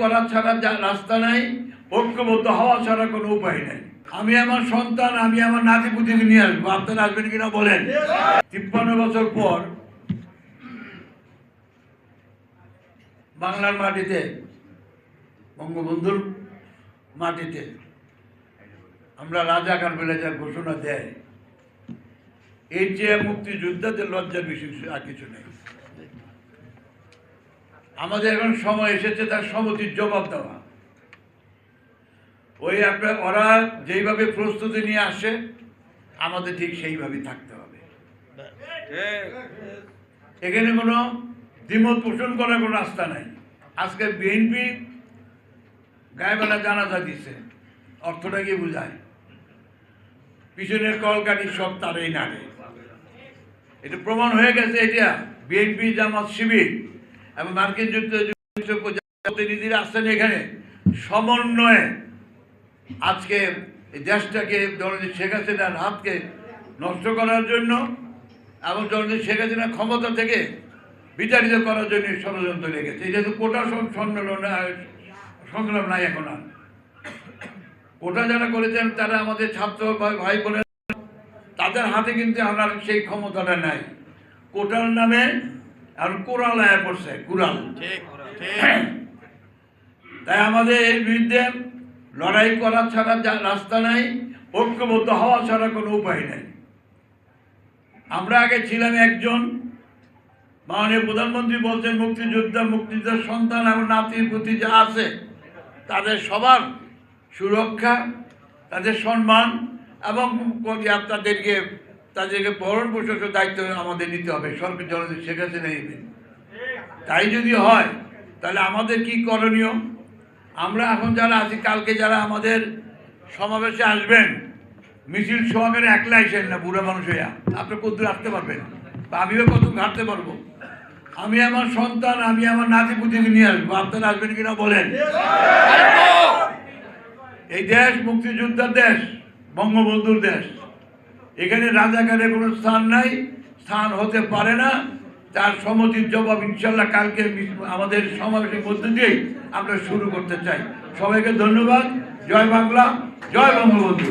করা ছাড়া যা রাস্তা নাই, ঐক্যবদ্ধ হওয়া ছাড়া কোনো উপায় নাই। আমি আমার সন্তান, আমি আমার নাতি নিয়ে আসব। আপনারা আসবেন কিনা বলেন? তিপ্পান্ন বছর পর বাংলার মাটিতে, বঙ্গবন্ধুর মাটিতে আমরা রাজাকার বলে যা ঘোষণা দেয় এই যে মুক্তিযোদ্ধাদের লজ্জার বিষয় আর কিছু নেই। আমাদের এখন সময় এসেছে তার সমতির জবাব দেওয়া। ওই আপনার ওরা যেইভাবে প্রস্তুতি নিয়ে আসে, আমাদের ঠিক সেইভাবেই থাকতে হবে। এখানে কোনো দ্বিমত পোষণ করার কোনো রাস্তা নাই। আজকে বিএনপি গায়েবেলা জানাজা দিছে, অর্থটা কি বোঝায়? পিছনের কলকাঠি সব তারই নাড়ে। এটা প্রমাণ হয়ে গেছে, এটা বিএনপি জামাত শিবির। এবং মার্কিন যুক্তরাষ্ট্র প্রতিনিধিরা আসছেন এখানে। সমন্বয়ে আজকে দেশটাকে জননেত্রী শেখ হাসিনার হাতকে নষ্ট করার জন্য এবং জননেত্রী শেখ হাসিনার ক্ষমতা থেকে বিতাড়িত করার জন্য ষড়যন্ত্র লেগেছে। এটা তো কোটা সম্মেলন সংগ্রাম নাই এখন আর। কোটা যারা করেছেন, তারা আমাদের ছাত্র ভাই ভাই বোনের তাদের হাতে কিন্তু আমার সেই ক্ষমতাটা নাই। কোটার নামে এখন কোরাল আয়া পড়ছে কুরাল তাই আমাদের এর বিরুদ্ধে লড়াই করা ছাড়া যা রাস্তা নাই ঐক্যবদ্ধ হওয়া ছাড়া কোনো উপায় নাই। আমরা আগে ছিলাম একজন। মাননীয় প্রধানমন্ত্রী বলছেন মুক্তিযোদ্ধা মুক্তিযোদ্ধার সন্তান এবং নাতির প্রতি যা আছে তাদের সবার সুরক্ষা তাদের সম্মান এবং তাদেরকে তাদেরকে ভরণ পোষকের দায়িত্ব আমাদের নিতে হবে। সরকার জনদের শেখ হাসিনা নেবে তাই যদি হয় তাহলে আমাদের কি করণীয়? আমরা এখন যারা আছি কালকে যারা আমাদের সমাবেশে আসবেন মিছিল সমাবেশে একলা আইসেন না বুড়া মানুষ হইয়া। আপনি কত আসতে পারবেন? বা আমিও কত ঘাটতে পারব। আমি আমার সন্তান আমি আমার নাতি পুতিকে নিয়ে আসব। আপনারা আসবেন কিনা বলেন। এই দেশ মুক্তিযোদ্ধার দেশ বঙ্গবন্ধুর দেশ। এখানে রাজাকারের কোনো স্থান নাই, স্থান হতে পারে না। তার সমতির জবাব ইনশাল্লাহ কালকে আমাদের সমাবেশের মধ্যে দিয়েই আমরা শুরু করতে চাই। সবাইকে ধন্যবাদ। জয় বাংলা, জয় বঙ্গবন্ধু।